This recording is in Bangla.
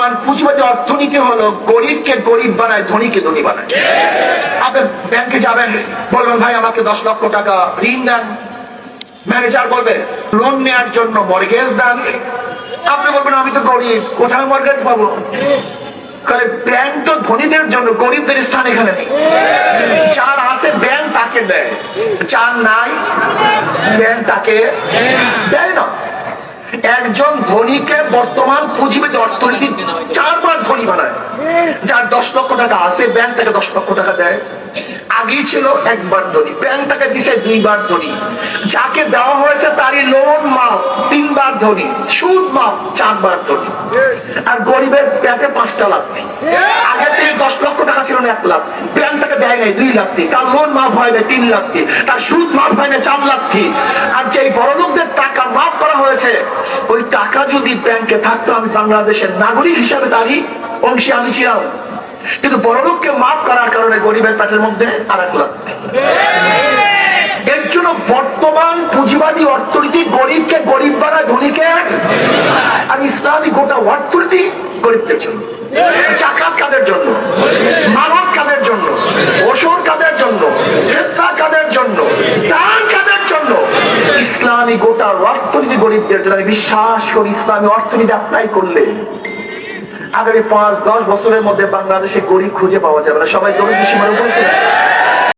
বর্তমান পুঁজিবাদী অর্থনীতি হলো গরিবকে গরিব বানায়, ধনীকে ধনী বানায়। আপনি ব্যাংকে যাবেন, বলবেন, ভাই, আমাকে দশ লক্ষ টাকা ঋণ দেন। ম্যানেজার বলবে, লোন নেওয়ার জন্য মর্গেজ দেন। আপনি বলবেন, আমি তো গরিব, কোথায় মর্গেজ পাবো? তাহলে ব্যাংক তো ধনীদের জন্য, গরিবদের স্থান এখানে নেই। যার আছে ব্যাংক, তাকে দেয়। যার নাই, ব্যাংক তাকে দেয় না। একজন ধনীকে বর্তমান পুঁজিবাদী অর্থনীতি যার দশ লক্ষ টাকা আছে ব্যাংক তাকে দশ লক্ষ টাকা দেয়। আগেই ছিল একবার ধনী। ব্যাংক তাকে দিছে দুইবার ধনী। যাকে দেওয়া হয়েছে তারই লোন মাপ। তিনবার ধনী। সুদ, মাপ। চারবার ধনী। আর গরিবের পেটে পাঁচটা লাথি আগে থেকে দশ লক্ষ টাকা ছিল না, এক লাখ ব্যাংক তাকে দেয় নাই, দুই লাখটি তার লোন, মাপ হয় না তিন লাখটি তার সুদ, মাপ হয় না চার লাখটি আর যেই বড় লোকদের টাকা মাফ করা হয়েছে, ওই টাকা যদি ব্যাংকে থাকতো, আমি বাংলাদেশের নাগরিক হিসাবে তারই অংশী আমি ছিলাম। কিন্তু বড়লোককে মাফ করার কারণে গরিবের পেটের মধ্যে আর এক এর জন্য বর্তমান পুঁজিবাদী অর্থনীতি গরিবকে গরিব বানায়, ধনীকে আর ইসলামী গোটা অর্থনীতি গরিবদের জন্য। জাকাত কাদের জন্য? মানব কাদের জন্য? ওষুধ কাদের জন্য? ফেতনা কাদের জন্য? দান কাদের জন্য? ইসলামী গোটা অর্থনীতি গরিবদের জন্য। আমি বিশ্বাস করি ইসলামী অর্থনীতি অ্যাপ্লাই করলে আগামী পাঁচ, দশ বছরের মধ্যে বাংলাদেশে গরিব খুঁজে পাওয়া যাবে না সবাই দরিদ্র সীমার উপরে চলে।